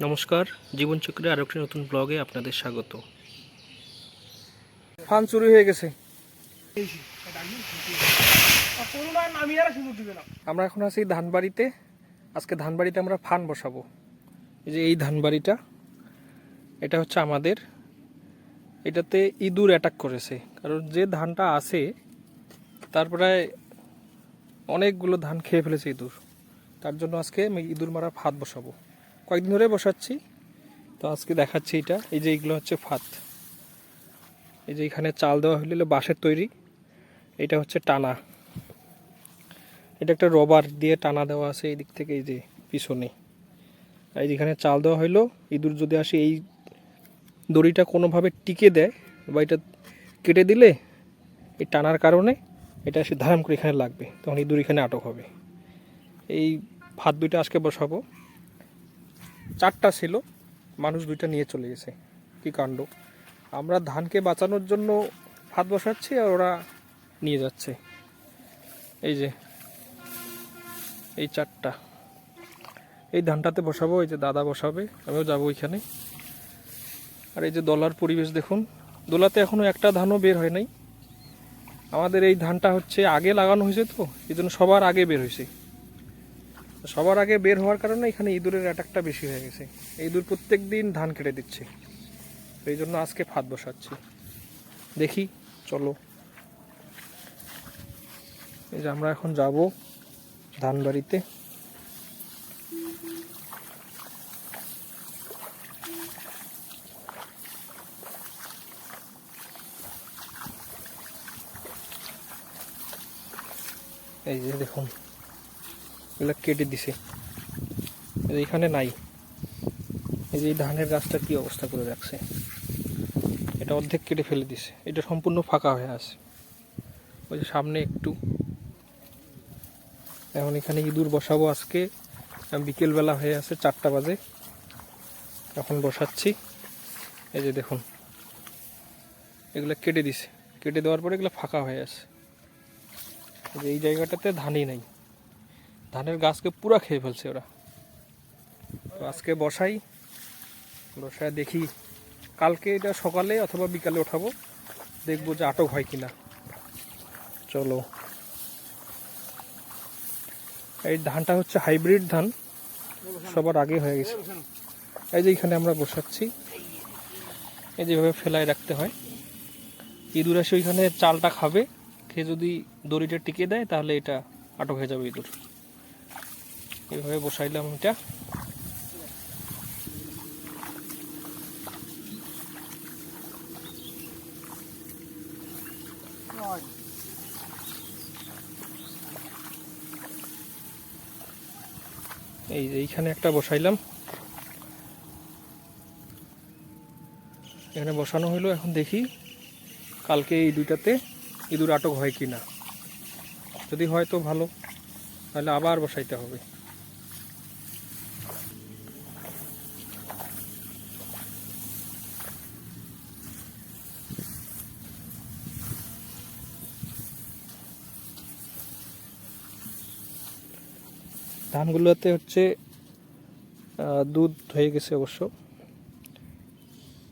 নমস্কার জীবনচক্রে আরও একটি নতুন ব্লগে আপনাদের স্বাগত। ফান চুরি হয়ে গেছে। আমরা এখন আছি ধানবাড়িতে। আজকে ধানবাড়িতে আমরা ফান বসাবো। এই যে এই ধানবাড়িটা, এটা হচ্ছে আমাদের। এটাতে ইঁদুর অ্যাটাক করেছে। কারণ যে ধানটা আছে, তার প্রায় অনেকগুলো ধান খেয়ে ফেলেছে ইঁদুর। তার জন্য আজকে আমি ইঁদুর মারা ফাঁদ বসাবো। কয়েকদিন ধরে বসাচ্ছি। তো আজকে দেখাচ্ছি এটা। এই যে এইগুলো হচ্ছে ফাত। এই যে এখানে চাল দেওয়া হইলে বাঁশের তৈরি। এটা হচ্ছে টানা। এটা একটা রবার দিয়ে টানা দেওয়া আছে এই দিক থেকে, এই যে পিছনে। এই যেখানে চাল দেওয়া হইল ইঁদুর যদি আসে, এই দড়িটা কোনোভাবে টিকে দেয় বা এটা কেটে দিলে, এই টানার কারণে এটা এসে ধারাম করে এখানে লাগবে। তখন ইঁদুর এখানে আটক হবে। এই ভাত দুইটা আজকে বসাবো। চারটা ছিল, মানুষ দুইটা নিয়ে চলে গেছে। কি কাণ্ড? আমরা ধানকে বাঁচানোর জন্য হাত বসাচ্ছি আর ওরা নিয়ে যাচ্ছে। এই যে, এই চারটা। এই ধানটাতে বসাবো, এই যে দাদা বসাবে, আমিও যাব ওইখানে। আর এই যে দলার পরিবেশ দেখুন, দোলাতে এখনও একটা ধানও বের হয় নাই। আমাদের এই ধানটা হচ্ছে আগে লাগানো হয়েছে তো, এই জন্য সবার আগে বের হয়েছে। সবার আগে বের হওয়ার কারণে এখানে ইঁদুরের অ্যাটাকটা বেশি হয়ে গেছে। ইঁদুর প্রত্যেক দিন ধান কেটে দিচ্ছে। এই জন্য আজকে ফাঁদ বসাচ্ছি। দেখি, চলো। এই যে আমরা এখন যাব ধান বাড়িতে। এই যে দেখুন। এগুলো কেটে দিছে। এইখানে নাই। এই যে ধানের গাছটা কি অবস্থা করে রাখছে। এটা অর্ধেক কেটে ফেলে দিছে। এটা সম্পূর্ণ ফাঁকা হয়ে আছে। ওই যে সামনে একটু। এখন এখানে ইঁদুর বসাবো আজকে। বিকেলবেলা হয়ে আছে চারটা বাজে। এখন বসাচ্ছি। এই যে দেখুন। এগুলো কেটে দিছে। কেটে দেওয়ার পরে এগুলো ফাঁকা হয়ে আছে। এই জায়গাটাতে ধানই নাই। ধানের গাছকে পুরা খেয়ে ফেলছে ওরা। তো আজকে বসাই, বসায় দেখি কালকে এটা সকালে অথবা বিকালে ওঠাবো, দেখব যে আটক হয় কিনা। চলো। এই ধানটা হচ্ছে হাইব্রিড ধান, সবার আগে হয়ে গেছে। এই যে এখানে আমরা বসাচ্ছি, এই যেভাবে ফেলায় রাখতে হয়। ইঁদুর এসে ওইখানে চালটা খাবে খেয়ে যদি দড়িটা টিকে দেয় তাহলে এটা আটক হয়ে যাবে ইঁদুর। এইভাবে বসাইলাম এটা। এই যে এইখানে একটা বসাইলাম। এখানে বসানো হলো এখন দেখি কালকে এই দুইটাতে ইঁদুর আটক হয় কি না যদি হয় তো ভালো, তাহলে আবার বসাইতে হবে। ধানগুলোতে হচ্ছে দুধ হয়ে গেছে অবশ্য।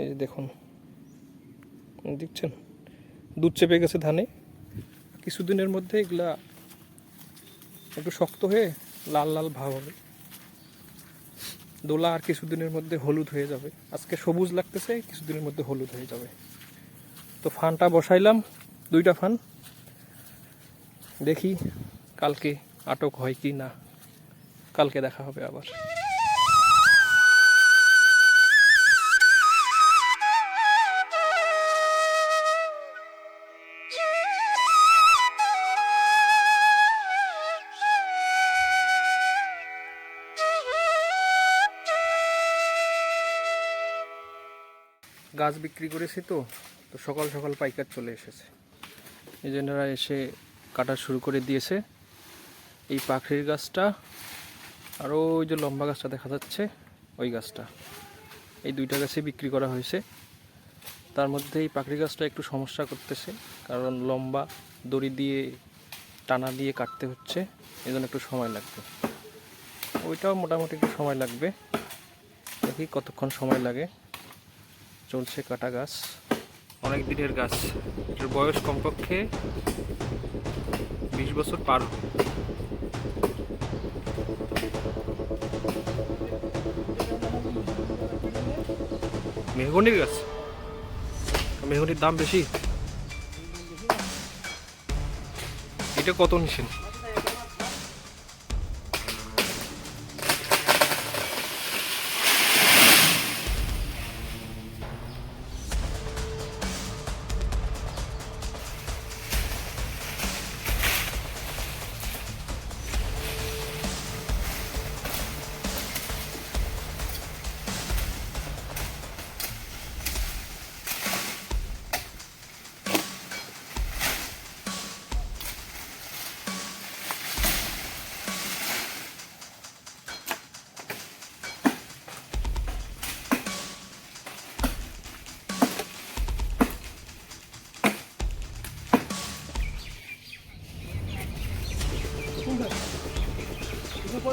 এই যে দেখুন, দেখছেন? দুধ চেপে গেছে ধানে। কিছুদিনের মধ্যে এগুলা একটু শক্ত হয়ে লাল লাল ভাব হবে। দোলা আর কিছুদিনের মধ্যে হলুদ হয়ে যাবে। আজকে সবুজ লাগতেছে, কিছুদিনের মধ্যে হলুদ হয়ে যাবে। তো ফানটা বসাইলাম, দুইটা ফান। দেখি কালকে আটক হয় কি না। কালকে দেখা হবে আবার। গাছ বিক্রি করেছি তো তো সকাল সকাল পাইকার চলে এসেছে। এই এসে কাটা শুরু করে দিয়েছে। এই পাখির গাছটা আর ওই যে লম্বা গাছটা দেখা যাচ্ছে, ওই গাছটা। এই দুইটা গাছই বিক্রি করা হয়েছে। তার মধ্যে এই পাখরি গাছটা একটু সমস্যা করতেছে, কারণ লম্বা দড়ি দিয়ে টানা দিয়ে কাটতে হচ্ছে এই জন্য একটু সময় লাগবে। ওইটাও মোটামুটি একটু সময় লাগবে। দেখি কতক্ষণ সময় লাগে। চলছে কাটা গাছ। অনেক দিনের গাছ। এটার বয়স কমপক্ষে বিশ বছর পার হবে। মেহগনির গাছ মেহগনির দাম বেশি। এটা কত নিছেন?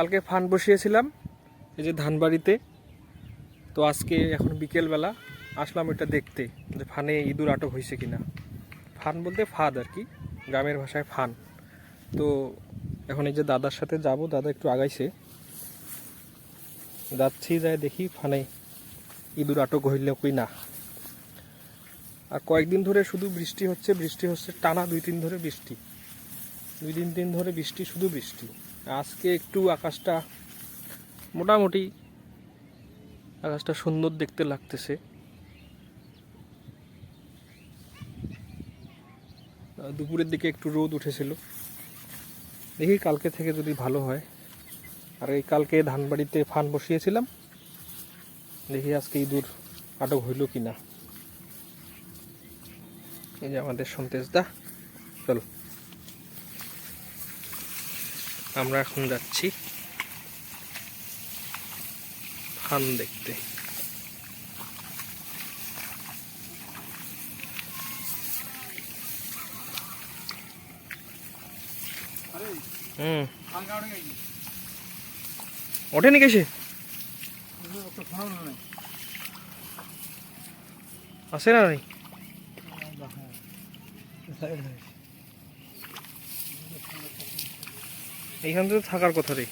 কালকে ফান বসিয়েছিলাম, এই যে ধানবাড়িতে। তো আজকে এখন বিকেলবেলা আসলাম এটা দেখতে, যে ফানে ইঁদুর আটক হয়েছে কিনা। ফান বলতে ফাদ আর কি, গ্রামের ভাষায় ফান। তো এখন এই যে দাদার সাথে যাব, দাদা একটু আগাইছে। যাচ্ছি, যাই দেখি ফানে ইঁদুর আটক হইল কই না আর কয়েকদিন ধরে শুধু বৃষ্টি হচ্ছে বৃষ্টি হচ্ছে টানা দুই তিন ধরে বৃষ্টি। দুই দিন তিন ধরে বৃষ্টি, শুধু বৃষ্টি। আজকে একটু আকাশটা মোটামুটি আকাশটা সুন্দর দেখতে লাগতেছে। দুপুরের দিকে একটু রোদ উঠেছিল। দেখি কালকে থেকে যদি ভালো হয়। আর এই কালকে ধানবাড়িতে ফান বসিয়েছিলাম। দেখি আজকে ইঁদুর আটক হইল কি না এই যে আমাদের সন্তেশ দা। চলো। আমরা এখন যাচ্ছি ফান দেখতে। ওঠেনি কেসে আছে না নাই? এইখান থেকে থাকার কথা রে।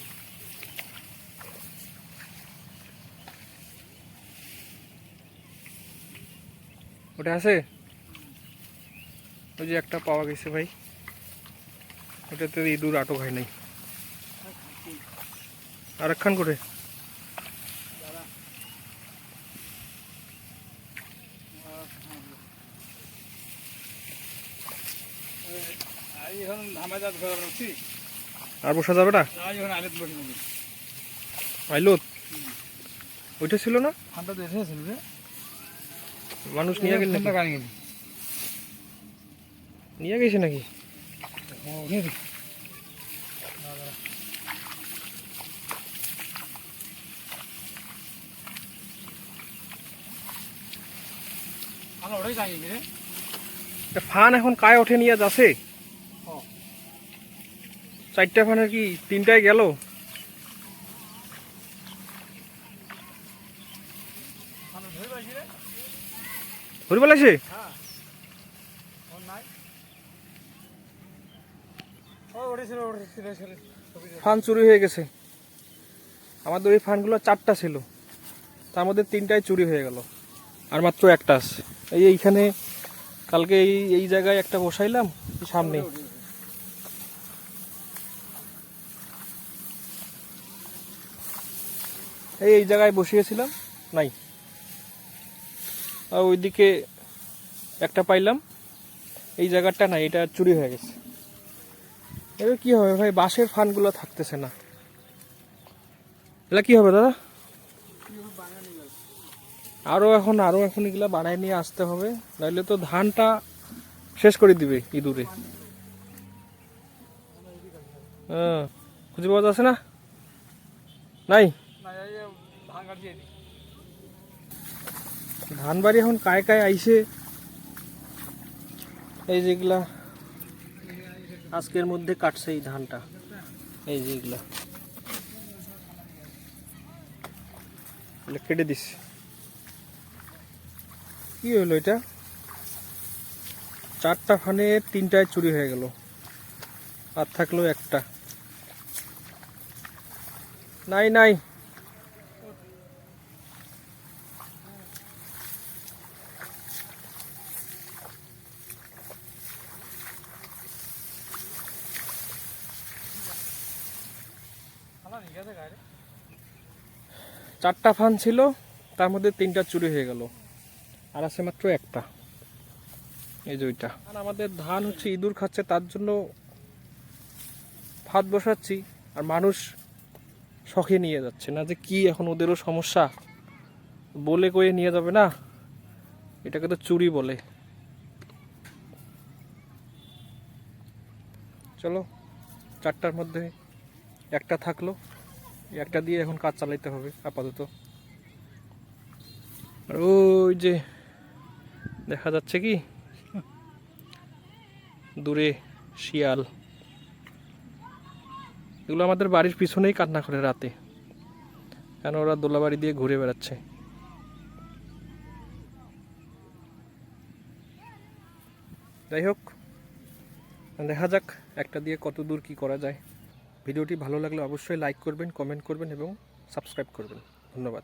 ওটা আছে? ওই যে একটা পাওয়া গেছে ভাই। ওটাতে ইঁদুর আটক হয় নাই। আর একখান করে এখন আমাদের ঘর রাখছি আর বসা যাবে না? ওইটা ছিল না? ঠান্ডা তো এসেছিল রে। মানুষ নিয়ে গেল নাকি? নিয়ে গেছে নাকি? ফান এখন কায় ওঠে নিয়ে যাচ্ছে? চারটা ফানের কি তিনটায় গেল? পেলাইছে ফান চুরি হয়ে গেছে। আমাদের ওই ফানগুলো চারটা ছিল। তার মধ্যে তিনটায় চুরি হয়ে গেল। আর মাত্র একটা আছে। এই এইখানে কালকে এই এই জায়গায় একটা বসাইলাম সামনে। এই এই জায়গায় বসিয়েছিলাম। নাই। আর ওইদিকে একটা পাইলাম। এই জায়গাটা নাই, এটা চুরি হয়ে গেছে। এবার কি হবে ভাই? বাঁশের ফানগুলো থাকতেছে না। এটা কি হবে দাদা? আরও এখন, আরও এখন এগুলো বানায় নিয়ে আসতে হবে। নাহলে তো ধানটা শেষ করে দিবে ইঁদুরে। হ্যাঁ। খুঁজে পাওয়া যাচ্ছে না? নাই? ধান বাড়ি এখন কায় কায় আইসে এই যেগুলা আজকের মধ্যে কাটছে এই ধানটা। এই যেগুলা কেটে দিস কি হলো এটা? চারটা ফানে তিনটায় চুরি হয়ে গেল। আর থাকল একটা। নাই নাই। চারটা ফান ছিল, তার মধ্যে তিনটা চুরি হয়ে গেল। আর আছে মাত্র একটা। এই যে ওইটা। আর আমাদের ধান হচ্ছে ইঁদুর খাচ্ছে, তার জন্য ভাত বসাচ্ছি, আর মানুষ শখে নিয়ে যাচ্ছে। না যে কি এখন ওদেরও সমস্যা? বলে কয়ে নিয়ে যাবে না? এটাকে তো চুরি বলে। চলো, চারটার মধ্যে একটা থাকল। একটা দিয়ে এখন কাজ চালাইতে হবে, আপাতত। আর ওই যে, দেখা যাচ্ছে কি? দূরে শিয়াল। এগুলো আমাদের বাড়ির পিছনেই কান্না করে রাতে। কেন ওরা দোলাবাড়ি দিয়ে ঘুরে বেড়াচ্ছে? যাই হোক, দেখা যাক একটা দিয়ে কত দূর কি করা যায়। ভিডিওটি ভালো লাগলে অবশ্যই লাইক করবেন কমেন্ট করবেন এবং সাবস্ক্রাইব করবেন। ধন্যবাদ।